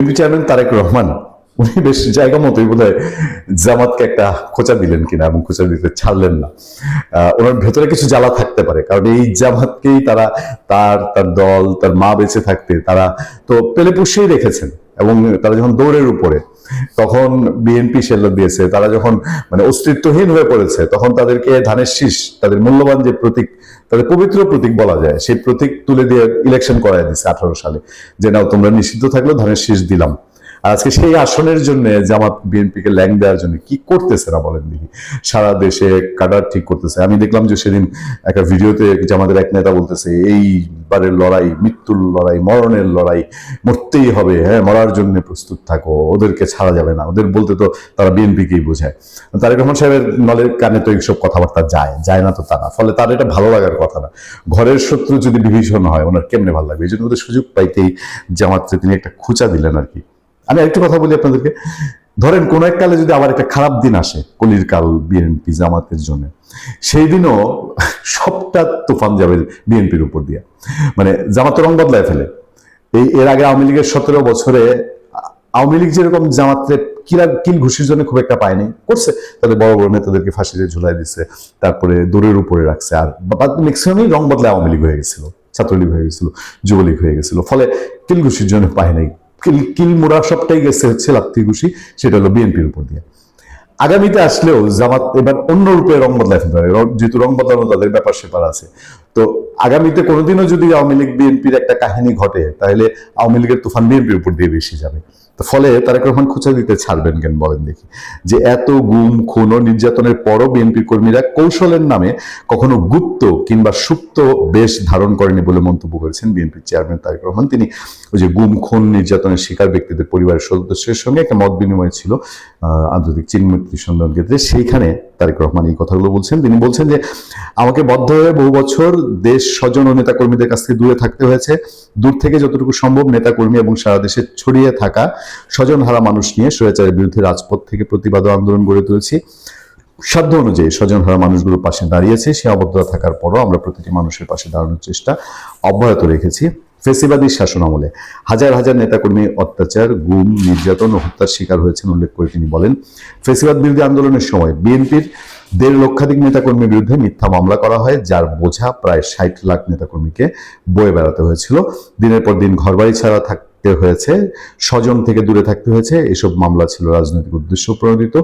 BNP chairman Tarique Rahman, উনি বেশ জায়গা মতোই বোধ জামাতকে একটা খোঁচা দিলেন কিনা এবং খোঁচা দিতে ছাড়লেন না। ওনার ভেতরে কিছু জ্বালা থাকতে পারে, কারণ এই জামাতকেই তারা তার তার দল, তার মা বেঁচে থাকতে, তারা তো পেলে পুষিয়েই রেখেছেন এবং তারা যখন দৌড়ের উপরে তখন বিএনপি সেল্লা দিয়েছে। তারা যখন মানে অস্তিত্বহীন হয়ে পড়েছে, তখন তাদেরকে ধানের শীষ, তাদের মূল্যবান যে প্রতীক, তাদের পবিত্র প্রতীক বলা যায়। সেই প্রতীক তুলে দিয়ে ইলেকশন করাই দিচ্ছে আঠারো সালে। যে, নাও, তোমরা নিষিদ্ধ থাকলেও ধানের শীষ দিলাম। আজকে সেই আসনের জন্য জামাত বিএনপিকে ল্যাং দেওয়ার জন্য কি করতেছে না বলেন দেখি। সারা দেশে কাটার ঠিক করতেছে। আমি দেখলাম যে সেদিন একটা ভিডিওতে জামাতের এক নেতা বলতেছে, এইবারের লড়াই, মৃত্যুর লড়াই, মরণের লড়াই, মরতেই হবে হ্যাঁ মরার জন্য প্রস্তুত থাকো, ওদেরকে ছাড়া যাবে না। ওদের বলতে তো তারা বিএনপিকেই বোঝায়। তারেক রহমান সাহেবের নলের কানে তো এইসব কথাবার্তা যায় যায় না তো তারা ফলে তার এটা ভালো লাগার কথা না। ঘরের শত্রু যদি বিভীষণ হয়, ওনার কেমনে ভালো লাগবে? এই জন্য ওদের সুযোগ পাইতেই জামাতকে তিনি একটা খুঁচা দিলেন আর কি। আমি একটু কথা বলি আপনাদেরকে। ধরেন, কোন এক কালে যদি আবার একটা খারাপ দিন আসে, কলির কাল, বিএনপি জামাতের জন্য, সেই দিনও সবটা তুফান যাবে বিএনপির উপর দিয়ে। মানে জামাত রং বদলায় ফেলে। এই, এর আগে আওয়ামী লীগের সতেরো বছরে আওয়ামী লীগ যেরকম জামাতের কিলা কিল ঘুষির জন্য খুব একটা পায়নি, করছে তাদের বড় বড় নেতাদেরকে ফাঁসিতে ঝুলাই দিচ্ছে তারপরে দূরের উপরে রাখছে, আর ম্যাক্সিমামই রং বদলায় আওয়ামী লীগ হয়ে গেছিল, ছাত্রলীগ হয়ে গেছিল, যুবলীগ হয়ে গেছিল, ফলে কিল ঘুষির জন্য পায় নাই। কিল কিল সবটাই গেছে হচ্ছে লাত্তি ঘুষি, সেটা হলো বিএনপির উপর দিয়ে। আগামীতে আসলেও জামাত এবার অন্য রূপে রং বদলায় ফেলতে পারে যেহেতু রং বদলানো তাদের ব্যাপার সেপার আছে। তো আগামীতে কোনোদিনও যদি আওয়ামী লীগ বিএনপির একটা কাহিনী ঘটে, তাহলে আওয়ামী লীগের তুফান বিএনপির উপর দিয়ে বেশি যাবে। ফলে তারেক রহমান খুঁচে দিতে ছাড়বেন কেন বলেন দেখি। যে এত গুম, খুন ও নির্যাতনের পরও বিএনপি কর্মীরা কৌশলের নামে কখনো গুপ্ত কিংবা সুপ্ত বেশ ধারণ করেনি বলে মন্তব্য করেছেন বিএনপির চেয়ারম্যান তারেক রহমান। তিনি ওই যে গুম, খুন, নির্যাতনের শিকার ব্যক্তিদের পরিবারের সদস্যের সঙ্গে একটা মত বিনিময় ছিল আন্তর্জাতিক চিনমৈত্রী সন্ধান ক্ষেত্রে সেইখানে তারেক রহমান এই কথাগুলো বলছেন। তিনি বলছেন যে, আমাকে বদ্ধ হয়ে বহু বছর দেশ স্বজন ও নেতাকর্মীদের কাছ থেকে দূরে থাকতে হয়েছে। দূর থেকে যতটুকু সম্ভব নেতাকর্মী এবং সারা দেশে ছড়িয়ে থাকা স্বজনহারা মানুষ নিয়ে স্বৈরাচারের বিরুদ্ধে রাজপথ থেকে প্রতিবাদ আন্দোলন গড়ে তুলেছি। সাধ্য অনুযায়ী স্বজনহারা মানুষগুলোর পাশে দাঁড়িয়েছে। সে অবদ্ধতা থাকার পরও আমরা প্রতিটি মানুষের পাশে দাঁড়ানোর চেষ্টা অব্যাহত রেখেছি। ফেসিবাদী শাসন আমলে। হাজার হাজার নেতাকর্মী অত্যাচার, গুম, নির্যাতন ও হত্যার শিকার হয়েছেন উল্লেখ করে তিনি বলেন। ফেসিবাদ বিরোধী আন্দোলনের সময় বিএনপির দেড় লক্ষাধিক নেতাকর্মীর বিরুদ্ধে মিথ্যা মামলা করা হয়, যার বোঝা প্রায় ষাট লাখ নেতাকর্মীকে বয়ে বেড়াতে হয়েছিল। দিনের পর দিন ঘরবাড়ি ছাড়া থাকতে হয়েছে, স্বজন থেকে দূরে থাকতে হয়েছে, এসব মামলা ছিল রাজনৈতিক উদ্দেশ্য প্রণোদিত।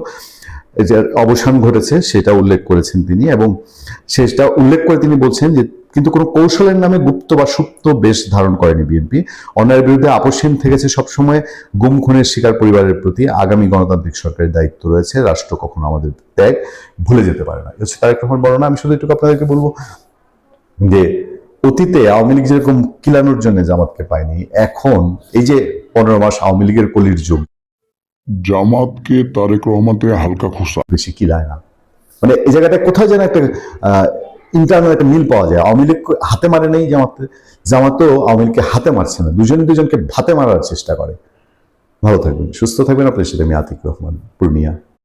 এই যে অবসান ঘটেছে, সেটা উল্লেখ করেছেন তিনি এবং সেটা উল্লেখ করে তিনি বলছেন যে কিন্তু কোনো কৌশলের নামে গুপ্ত বা সুপ্ত বেশ ধারণ করেনি বিএনপি। অন্যায়ের বিরুদ্ধে আপসীন থেকেছে সবসময় গুম খুনের শিকার পরিবারের প্রতি। আগামী গণতান্ত্রিক সরকারের দায়িত্ব রয়েছে। রাষ্ট্র কখনো আমাদের ত্যাগ ভুলে যেতে পারে না। হচ্ছে তারেক রহমান বর্ণনা। আমি শুধু একটু আপনাদেরকে বলব যে অতীতে আওয়ামী লীগ যেরকম কিলানোর জন্য জামাতকে পায়নি এখন এই যে পনেরো মাস আওয়ামী লীগের কলির যুগ জামাতকে তারেক রহমান থেকে হালকা খোসা। বেশি কিলায় না। মানে এই জায়গাটা কোথাও যেন একটা ইন্টারনাল একটা মিল পাওয়া যায়। আওয়ামী লীগ হাতে মারে নেই জামাত জামাতও আওয়ামী লীগকে হাতে মারছে না। দুজনে দুজনকে ভাতে মারার চেষ্টা করে। ভালো থাকবেন, সুস্থ থাকবেন। আপনার সাথে আমি আতিক রহমান, পূর্ণিয়া।